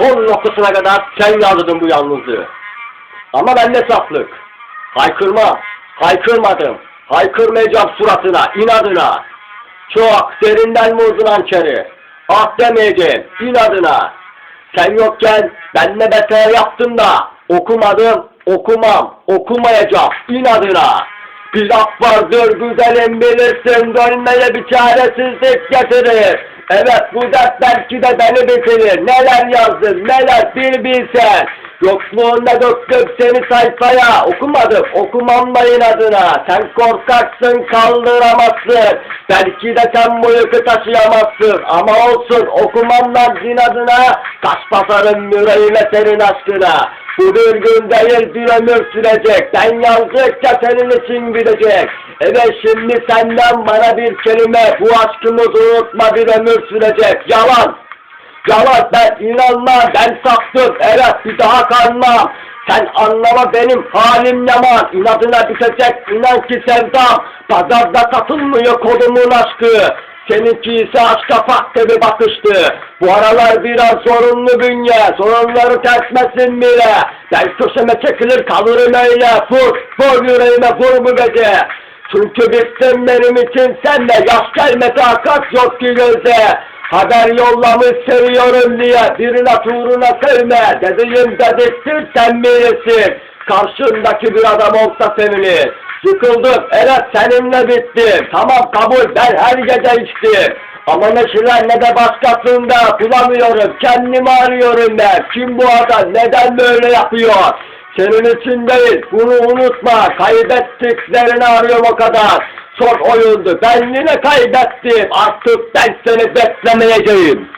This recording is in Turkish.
son noktasına kadar sen yazdın bu yalnızlığı. Ama bende saflık. Haykırma, haykırmadım. Haykırmayacağım suratına, inadına. Çok derinden vurdun hançeri. Ah demeyeceğim, inadına. Sen yokken ben ne beter yaptım da okumadım, okumam, okumayacağım inadına. Bir laf vardır güzelim bilirsin dönmeye bir çaresizlik getirir. Evet bu dert belki de beni bitirir. Neler yazdın neler bir bilsen. Yokluğunda döktüm seni sayfaya. Okumadım okumamla inadına. Sen korkaksın kaldıramazsın. Belki de sen bu yükü taşıyamazsın. Ama olsun okumamla inadına. Kaç basarım yüreğime senin aşkına. Bu bir gün değil bir ömür sürecek. Sen yazdıkça senin için gidecek. Evet şimdi senden bana bir kelime. Bu aşkımızı unutma bir ömür sürecek. Yalan. Yalan ben inanmam. Ben saktım. Evet bir daha kanmam. Sen anlama benim halim yaman. İnadına düşecek inan ki sevdam. Pazarda satılmıyor kodumun aşkı. Seninki ise aşka farklı bir bakıştı. Bu aralar biraz sorunlu bünye. Sorunları tersmesin bile. Ben köşeme çekilir kalırım öyle. Vur, vur yüreğime vur bu gece. Çünkü bittin benim için sen de yaş gelme takat yok ki göze. Haber yollamış seviyorum diye birine tuğruna sevme. Dediğim dediktir sen bilirsin. Karşındaki bir adam olsa sevinir. Yıkıldım, evet seninle bittim. Tamam kabul, ben her gece içtim. Ama neşiler ne de başkasında bulamıyorum. Kendimi arıyorum ben. Kim bu adam, neden böyle yapıyor? Senin için değil, bunu unutma. Kaybettiklerini arıyorum o kadar. Son oyundu, ben yine kaybettim. Artık ben seni beklemeyeceğim.